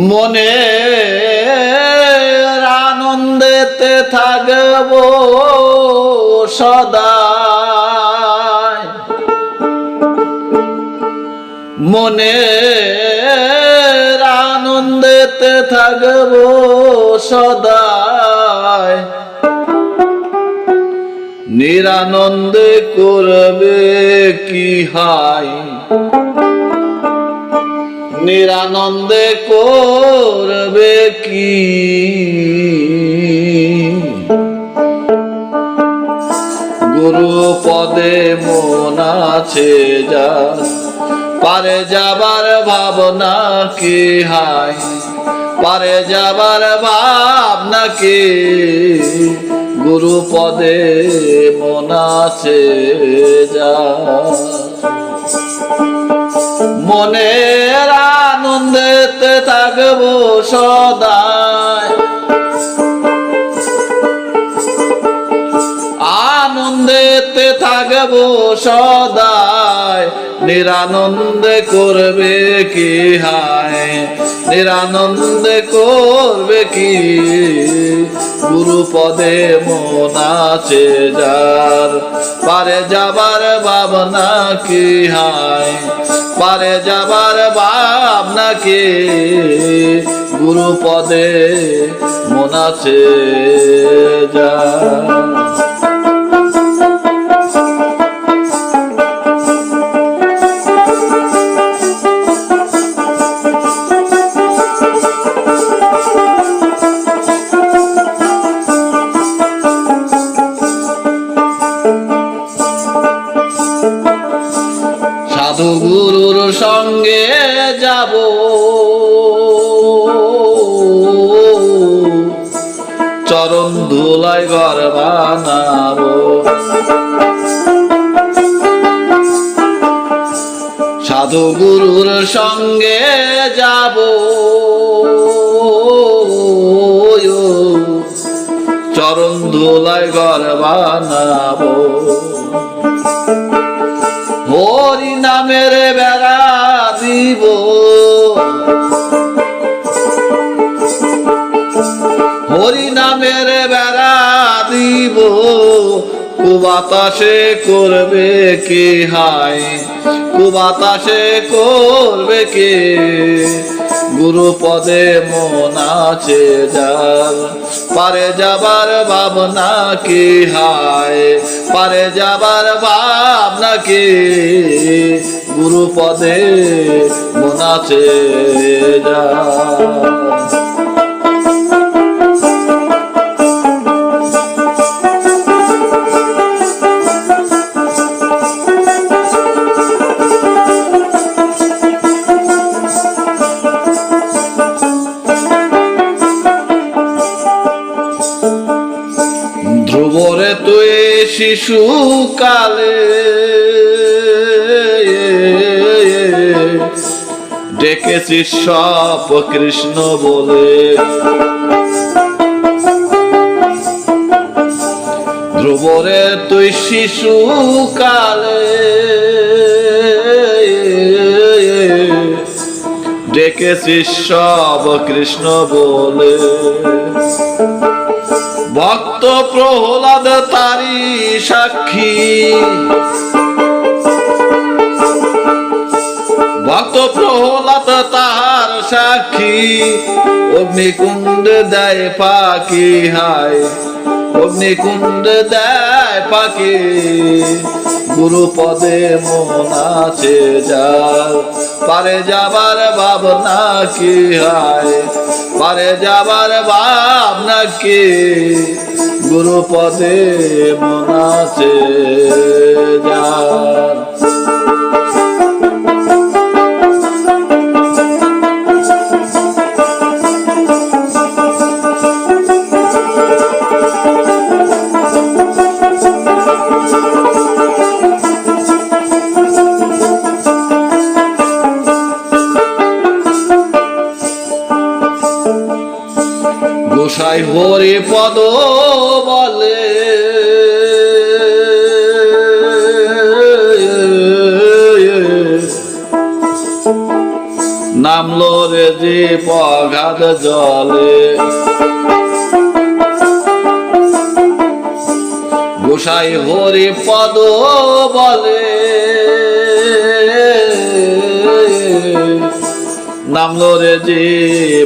মনে আনন্দেতে থাকব সদা মনে আনন্দেতে থাকব সদায় নিরানন্দে করবে কি হাই? নিরানন্দে করবে কি? গুরু পদে মন আছে যা, পারে যাবার ভাবনা কি হাই পারে যাবার ভাবনা কি? গুরু পদে মন আছে যা। মনের আনন্দেতে থাকব সদায় আনন্দেতে থাকব সদায় নিরানন্দে করবে কি হায়? নিরানন্দে করবে কি? গুরু পদে মন আছে যার। পারে যাবার ভাবনা কি হায়? পারে যাবার ভাবনা কি? গুরু পদে মন আছে যার। সঙ্গে যাব। চরণ ধুলাই ঘর বানাবো। সাধু গুরুর সঙ্গে যাব। চরণ ধুলাই ঘর বানাবো। হরি নামের বেড়া দিব হরি নামের বেড়া দিব। কুবাতাসে করবে কে হাই কুবাতাসে করবে কি? গুরু পদে মন আছে যার। পারে যাবার ভাবনা কি হায়? পারে যাবার ভাবনা কি? গুরু পদে মন যার ধ্রুবরে তুই শিশু কালে ডেকেছিস সব কৃষ্ণ বলে। ধ্রুবরে তুই শিশু কালে ডেকেছিস সব কৃষ্ণ বলে। ভক্ত প্রহ্লাদ তারি সাক্ষী। ভক্ত প্রহ্লাদ তাহার সাক্ষী? অগ্নিকুণ্ড দেয় পাখি, হায়। অগ্নিকুণ্ড দেয় পাখি। গুরু পদে মন আছে যার। পারে যাবার ভাবনা কি হায়। পারে যাবার ভাবনা কি গুরু পদে মন আছে যার। গোসাই হরি পদ বলে। নামলো রে যে পঘাত জলে। গোসাই হরি পদ বলে। নামলো রে যে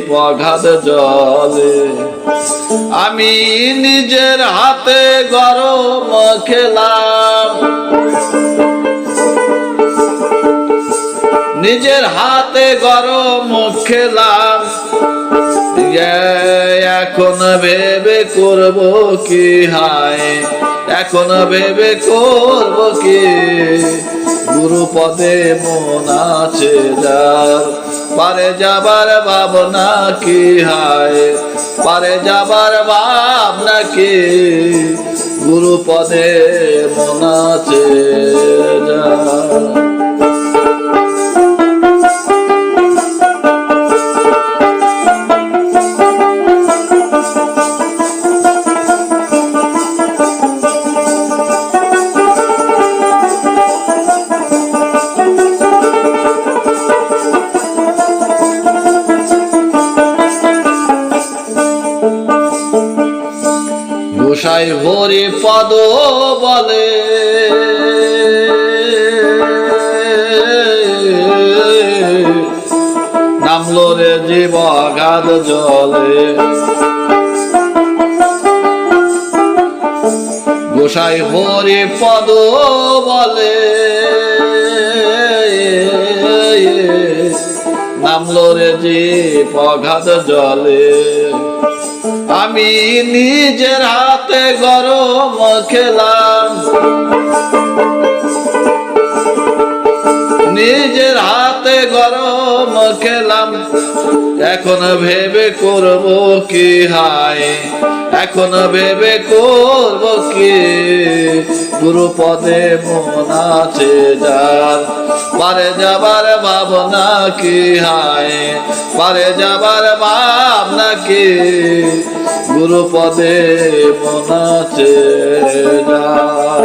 পঘাত জলে। আমি নিজের হাতে গরম খেলাম। নিজের হাতে গরম খেলাম। এখন ভেবে করব কি হায়? এখন ভেবে করব কি? গুরু পদে মন আছে যার। পারে যাবার ভাবনা কি হায় পারে যাবার ভাবনা কি গুরুপদে পদে যায় আছে হরি পদ বলে। নামলো রে জীব গাদ জলে। গোসাই হরি পদ বলে। নামলো রে জীব গাদ জলে। আমি নিজের হাতে গরম খেলাম। নিজের হাতে গরম খেলাম। এখন ভেবে করব কি হায়? এখন ভেবে করব কি? গুরু পদে মন আছে যার। পারে যাবার ভাবনা কি হায়? পারে যাবার ভাবনা কি? গুরু পদে মন যার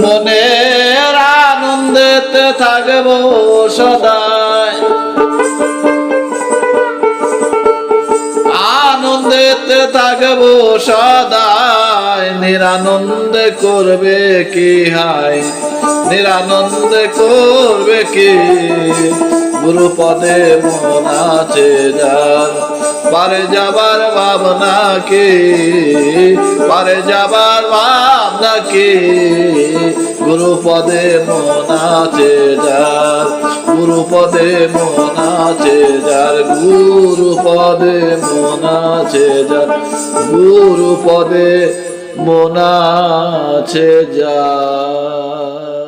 মনের আনন্দেতে থাকব সদায় আনন্দেতে থাকব সদায় নিরানন্দে করবে কি হায় নিরানন্দে করবে কি? গুরু পদে মন আছে যার। পারে যাবার ভাবনা কি? পারে যাবার ভাবনা কি? গুরু পদে মন আছে যার। গুরু মন আছে যার। গুরু পদে মন আছে যার। গুরু মন আছে যার।